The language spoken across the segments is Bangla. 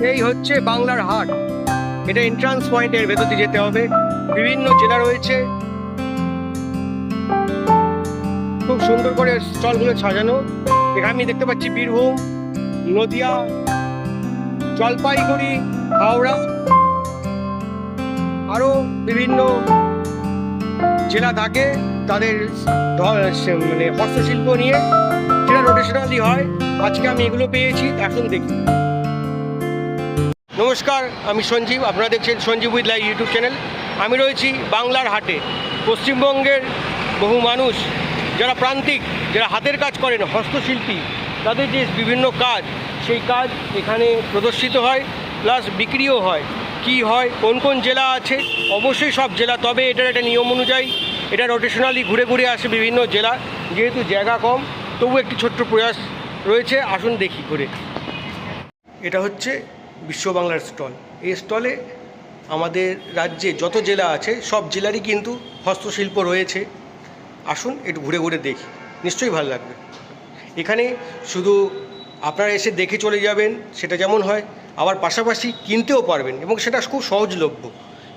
এই হচ্ছে বাংলার হাট। এটা এন্ট্রান্স পয়েন্টের ভেতর দিয়ে যেতে হবে। বিভিন্ন জেলা রয়েছে। খুব সুন্দর করে স্টলগুলো সাজানো। এখানে আমি দেখতে পাচ্ছি বীরভূম, নদিয়া, জলপাইগুড়ি, হাওড়া আরও বিভিন্ন জেলা থাকে। তাদের মানে হস্তশিল্প নিয়ে। যেটা রোটেশনালি হয়। আজকে আমি এগুলো পেয়েছি, এখন দেখি। নমস্কার, আমি সঞ্জীব। আপনারা দেখছেন Sanjeev with live YouTube channel. আমি রয়েছি বাংলার হাটে। পশ্চিমবঙ্গের বহু মানুষ, যারা প্রান্তিক, যারা হাতের কাজ করেন, হস্তশিল্পী, তাদের যে বিভিন্ন কাজ, সেই কাজ এখানে প্রদর্শিত হয়, প্লাস বিক্রিও হয়। কি হয়, কোন কোন জেলা আছে? অবশ্যই সব জেলা, তবে এটার একটা নিয়ম অনুযায়ী, এটা রোটেশনালি ঘুরে ঘুরে আসে বিভিন্ন জেলা। যেহেতু জায়গা কম, তবু একটি ছোট্ট প্রয়াস রয়েছে। আসুন দেখি ঘুরে এটা হচ্ছে বিশ্ব বাংলার স্টল। এই স্টলে আমাদের রাজ্যে যত জেলা আছে, সব জেলারই কিন্তু হস্তশিল্প রয়েছে। আসুন একটু ঘুরে ঘুরে দেখি। নিশ্চয়ই ভালো লাগবে। এখানে শুধু আপনারা এসে দেখে চলে যাবেন, সেটা যেমন হয়, আবার পাশাপাশি কিনতেও পারবেন এবং সেটা খুব সহজলভ্য।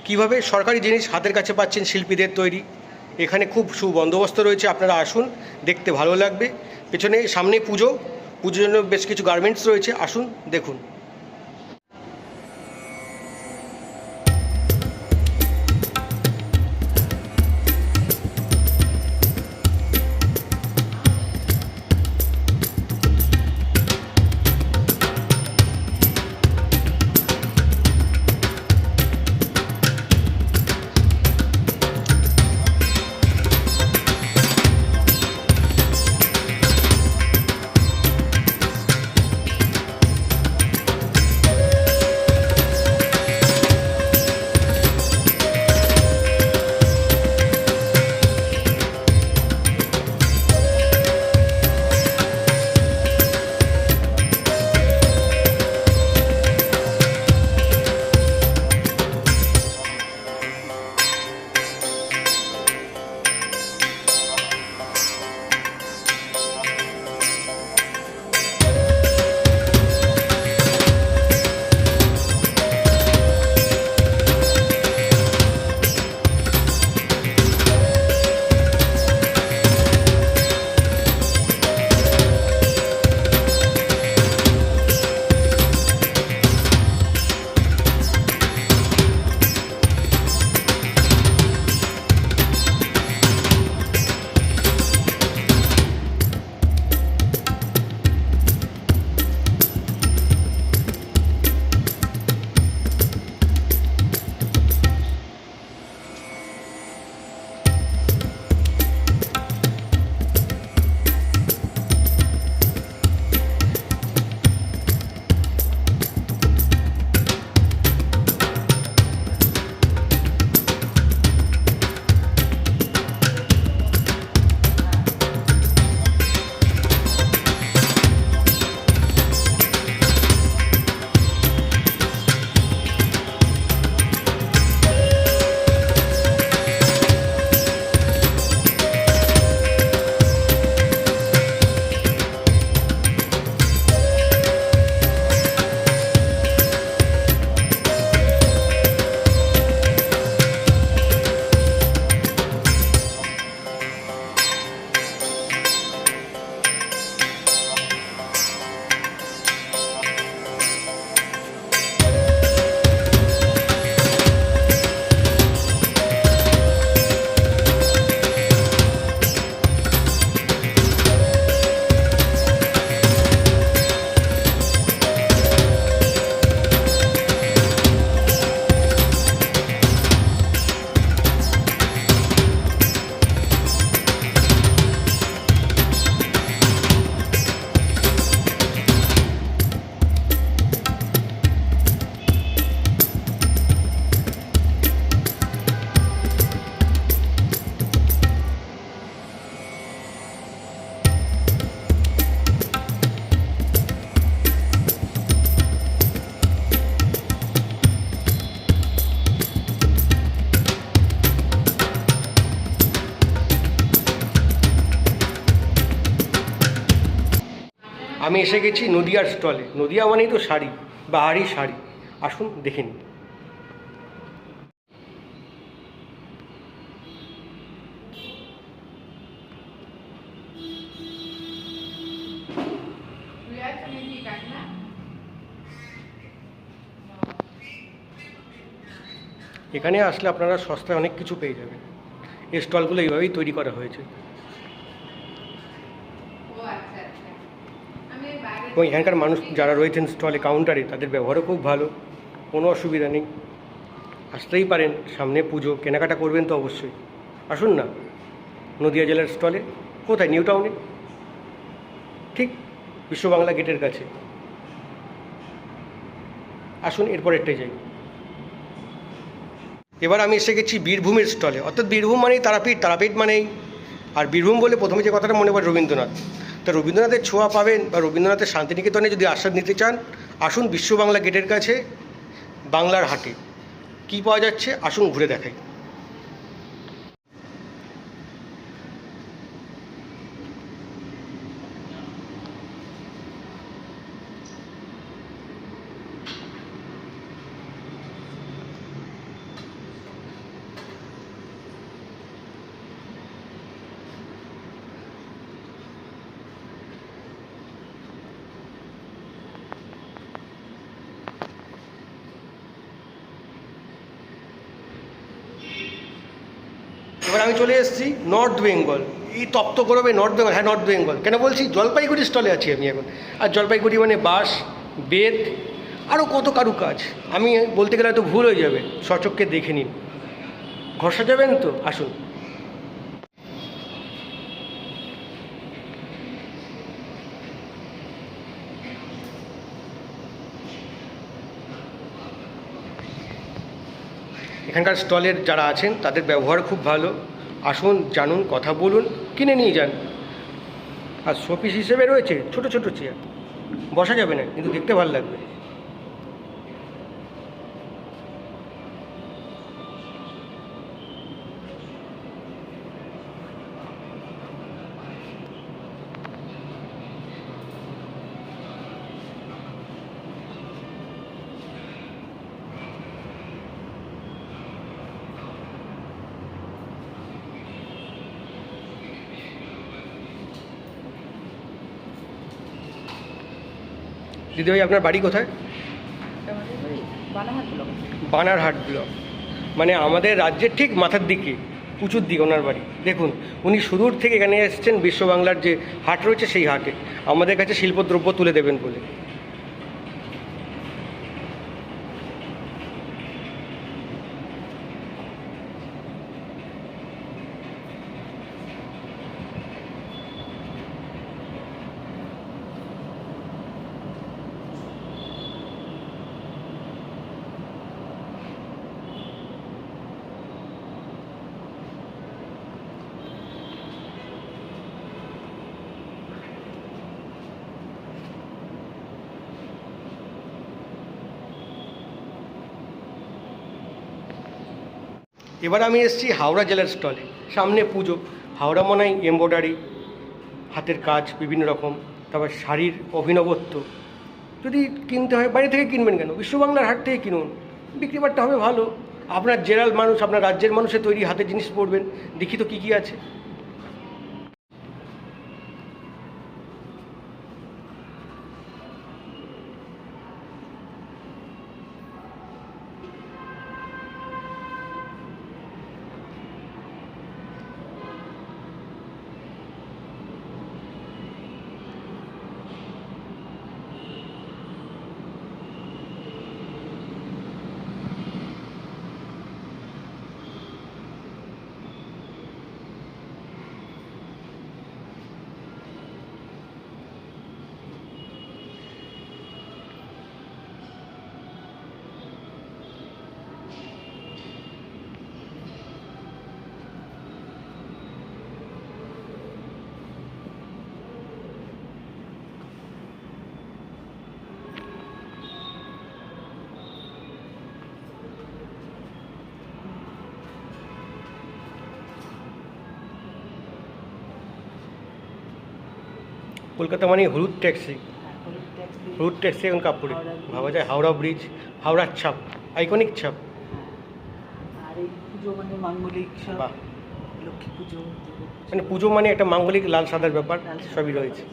কীভাবে সরকারি জিনিস হাতের কাছে পাচ্ছেন শিল্পীদের তৈরি, এখানে খুব সুবন্দোবস্ত রয়েছে, আপনারা আসুন, দেখতে ভালো লাগবে। পেছনে সামনে পুজো, পুজোর জন্য বেশ কিছু গার্মেন্টস রয়েছে, আসুন, দেখুন। আমি এসে গেছি নদিয়ার স্টলে। নদিয়া মানেই তো শাড়ি, বাহারি শাড়ি। আসুন, দেখে নিন এখানে আসলে আপনারা সস্তায় অনেক কিছু পেয়ে যাবেন। এই স্টলগুলো এইভাবেই তৈরি করা হয়েছে। এবং এখানকার মানুষ যারা রয়েছেন স্টলে, কাউন্টারে, তাদের ব্যবহারও খুব ভালো। কোনো অসুবিধা নেই। আসতেই পারেন সামনে পুজো। কেনাকাটা করবেন তো অবশ্যই। আসুন না নদিয়া জেলার স্টলে। কোথায়? নিউ টাউনে? ঠিক বিশ্ব বাংলা গেটের কাছে। আসুন এরপরেরটাই যাই। এবার আমি এসে গেছি বীরভূমের স্টলে। অর্থাৎ বীরভূম মানেই তারাপীঠ। তারাপীঠ মানেই, আর বীরভূম বলে প্রথমে যে কথাটা মনে পড়ে রবীন্দ্রনাথ। তা রবীন্দ্রনাথের ছোঁয়া পাবেন বা রবীন্দ্রনাথের শান্তিনিকেতনে যদি আশ্বাদ নিতে চান, আসুন বিশ্ব বাংলা গেটের কাছে, বাংলার হাটে। কী পাওয়া যাচ্ছে? আসুন ঘুরে দেখাই। এবার আমি চলে এসেছি নর্থ বেঙ্গল এই তপ্ত করবে নর্থ বেঙ্গল হ্যাঁ নর্থ বেঙ্গল কেন বলছি? জলপাইগুড়ি স্টলে আছি আমি এখন। আর জলপাইগুড়ি মানে বাস বেত আরও কত কারু কাজ আমি বলতে গেলে হয়তো ভুল হয়ে যাবে সচক্ষে দেখে নিন। ঘষা যাবেন তো? আসুন। এখানকার স্টলের যারা আছেন, তাদের ব্যবহার খুব ভালো। আসুন, জানুন, কথা বলুন, কিনে নিয়ে যান। আর শোপিস হিসেবে রয়েছে ছোট ছোট চেয়ার বসা যাবে না, কিন্তু দেখতে ভালো লাগবে। দিদিভাই আপনার বাড়ি কোথায়? বানারহাট ব্লক মানে আমাদের রাজ্যের ঠিক মাথার দিকে উঁচুর দিকে ওনার বাড়ি। দেখুন উনি সুদূর থেকে এখানে এসছেন বিশ্ব বাংলার যে হাট রয়েছে সেই হাটে। আমাদের কাছে শিল্পদ্রব্য তুলে দেবেন বলে। এবার আমি এসেছি হাওড়া জেলার স্টলে। সামনে পুজো, হাওড়া মনে হয় এমব্রয়ডারি, হাতের কাজ বিভিন্ন রকম, তারপর শাড়ির অভিনবত্ব। যদি কিনতে হয় বাইরে থেকে কিনবেন কেন? বিশ্ববাংলার হাট থেকে কিনুন। বিক্রি বাট্টা হবে ভালো। আপনার জেলার মানুষ, আপনার রাজ্যের মানুষের তৈরি হাতের জিনিস পড়বেন দেখি তো কী কী আছে। কলকাতা মানে হলুদ ট্যাক্সি। হলুদ ট্যাক্স এখন কাপড়ে ভাবা যায় হাওড়া ব্রিজ হাওড়ার ছাপ আইকনিক ছাপ। আর মানে লক্ষ্মী পুজো মানে মানে একটা মাঙ্গলিক লাল সাদার ব্যাপার সবই রয়েছে।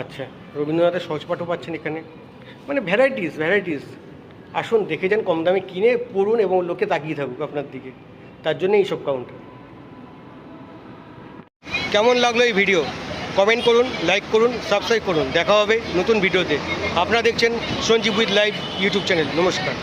আচ্ছা রবীন্দ্রনাথের সহজপাঠও পাচ্ছেন এখানে। মানে ভ্যারাইটিস ভ্যারাইটিস আসুন দেখে যান কম দামে কিনে পড়ুন এবং লোকে তাকিয়ে থাকুক আপনার দিকে। তার জন্য এইসব কাউন্ট কেমন লাগল এই ভিডিও কমেন্ট করুন লাইক করুন সাবস্ক্রাইব করুন। দেখা হবে নতুন ভিডিওতে আপনারা দেখছেন Sanjeev with live YouTube channel নমস্কার।